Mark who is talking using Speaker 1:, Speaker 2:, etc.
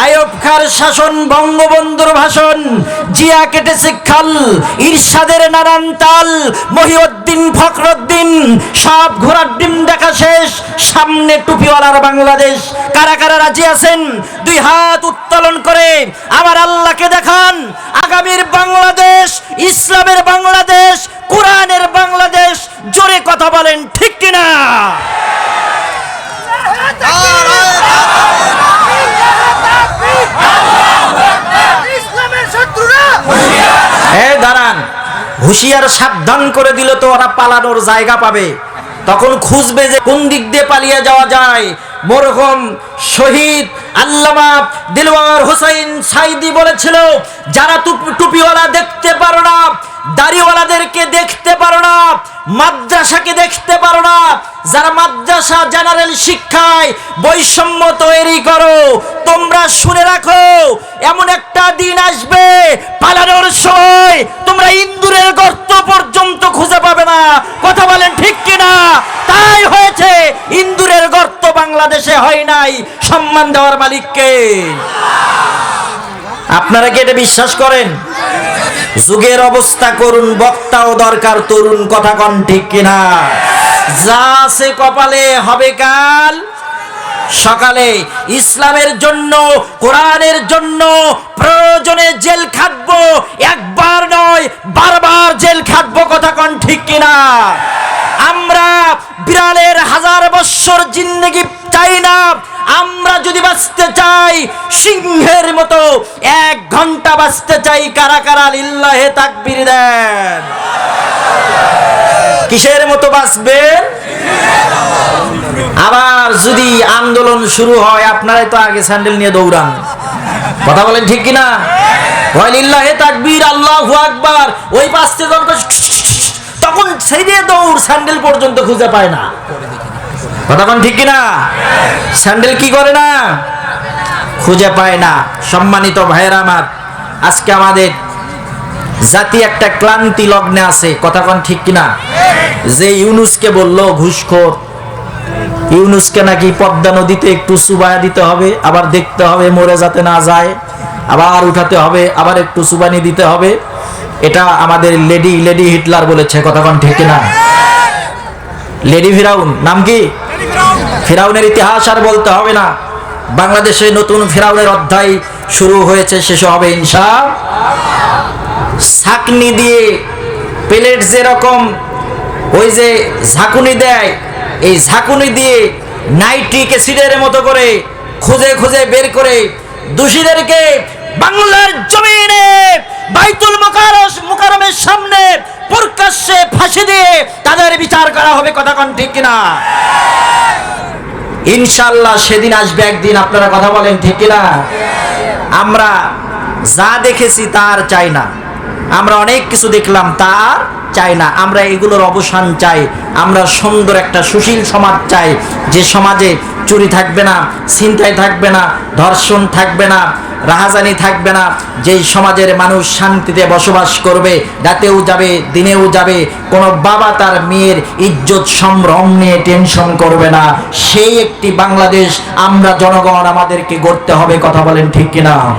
Speaker 1: আয়ব খার শাসন, বঙ্গবন্ধুর ভাষণ, জিয়া কেটেছে খাল, ইরশাদের নানান তাল, মহিউদ্দিন ফখরুদ্দিন, সব ঘোড়ার ডিম দেখা শেষ, সামনে টুপিওয়ালার বাংলাদেশ। কারা কারা রাজি আছেন? দুই হাত উত্তোলন করে আমার আল্লাহকে দেখান। আগামীর বাংলাদেশ, ইসলামের বাংলাদেশ কোরআনের বাংলাদেশ জোরে কথা বলেন ঠিক কিনা
Speaker 2: ইসলামের শত্রুরা
Speaker 1: এ দাঁড়ান হুঁশিয়ার সাবধান করে দিল তো ওরা পালানোর জায়গা পাবে। তখন খুঁজবে যে কোন দিক দিয়ে পালিয়ে যাওয়া যায়। মরহম শহীদ আল্লামা দিলওয়ার হোসাইন সাইদি বলেছিল, যারা টুপিওয়ালা দেখতে পারো না, দাড়িওয়ালাদেরকে দেখতে পারো না, মাদ্রাসাকে দেখতে পারো না, যারা মাদ্রাসা জেনারেল শিক্ষায় বৈষম্য তৈরি করো, তোমরা শুনে রাখো, এমন একটা দিন আসবে পালানোর সময় তোমরা ইন্দুরের গর্ত পর্যন্ত খুঁজে পাবে না কথা বলেন ঠিক কিনা তাই হয়েছে ইন্দুরের গর্ত বাংলাদেশে হয় নাই সম্মান দেওয়ার মালিককে। আপনারা কি এটা বিশ্বাস করেন? যুগের অবস্থা করুন, বক্তাও দরকার, তরুণ কথা কন ঠিক কিনা? যা আছে কপালে হবে কাল। সকালে ইসলামের জন্য, কোরআনের জন্য প্রয়োজনে জেল খাটবো। একবার নয়, বারবার জেল খাটবো, কথা কন ঠিক কিনা? বৎসর জিন্দগি চাই না। আমরা যদি বাঁচতে চাই, সিংহের মতো এক ঘণ্টা বাঁচতে চাই, কারা কারা লিল্লাহে তাকবীর দেন। কিসের মতো বাঁচবেন আবার যদি আন্দোলন শুরু হয়, আপনারাই তো আগে স্যান্ডেল নিয়ে দৌড়ান। কথা বলেন ঠিক কিনা? ওয়ালিল্লাহে তাকবীর, আল্লাহু আকবার। ওই যখন করে তখন দিয়ে দৌড় স্যান্ডেল পর্যন্ত খুঁজে পায় না। বলেন ঠিক কিনা? স্যান্ডেল কি করে না? খুঁজে পায় না। সম্মানিত ভাইয়ের আমার, আজকে আমাদের জাতি একটা ক্লান্তি লগ্নে আছে। কথা কন ঠিক কিনা? যে ইউনুসকে বলল, ঘুষখোর। ইউনুসকে নাকি পদ্মা নদীতে একটু সুবায়া দিতে হবে, আবার দেখতে হবে মরে যাতে না যায়, আবার উঠাতে হবে, আবার একটু সুবানি দিতে হবে। এটা আমাদের লেডি লেডি হিটলার বলেছে। কথা কন ঠিক কিনা? লেডি ফিরাউন, নাম কি? ফিরাউনের ইতিহাস আর বলতে হবে না। বাংলাদেশে নতুন ফিরাউনের অধ্যায় শুরু হয়েছে, শেষ হবে ইনশা ছাকনি দিয়ে প্লেট যেরকম ওই যে ঝাঁকুনি দেয়, এই ঝাঁকুনি দিয়ে নাইট্রিক অ্যাসিডের মতো করে খুঁজে খুঁজে বের করে দোষীদেরকে বাংলার জমিনে বাইতুল মুকারস মুকারমের সামনে প্রকাশ্যে ফাঁসি দিয়ে তাদের বিচার করা হবে, কথা কন ঠিক কিনা? ইনশাল্লাহ সেদিন আসবে একদিন, আপনারা কথা বলেন, ঠিক কিনা? আমরা যা দেখেছি তার চাই না। আমরা অনেক কিছু দেখলাম তার চাই না। আমরা এগুলোর অবসান চাই। আমরা সুন্দর একটা সুশীল সমাজ চাই। যে সমাজে চুরি থাকবে না, ছিনতাই থাকবে না, ধর্ষণ থাকবে না, রাহাজানি থাকবে না, যেই সমাজের মানুষ শান্তিতে বসবাস করবে, রাতেও যাবে, দিনেও যাবে, কোনো বাবা তার মেয়ের ইজ্জত সম্ভ্রম নিয়ে টেনশন করবে না। সেই একটি বাংলাদেশ আমরা জনগণ আমাদেরকে গড়তে হবে, কথা বলেন ঠিক কিনা?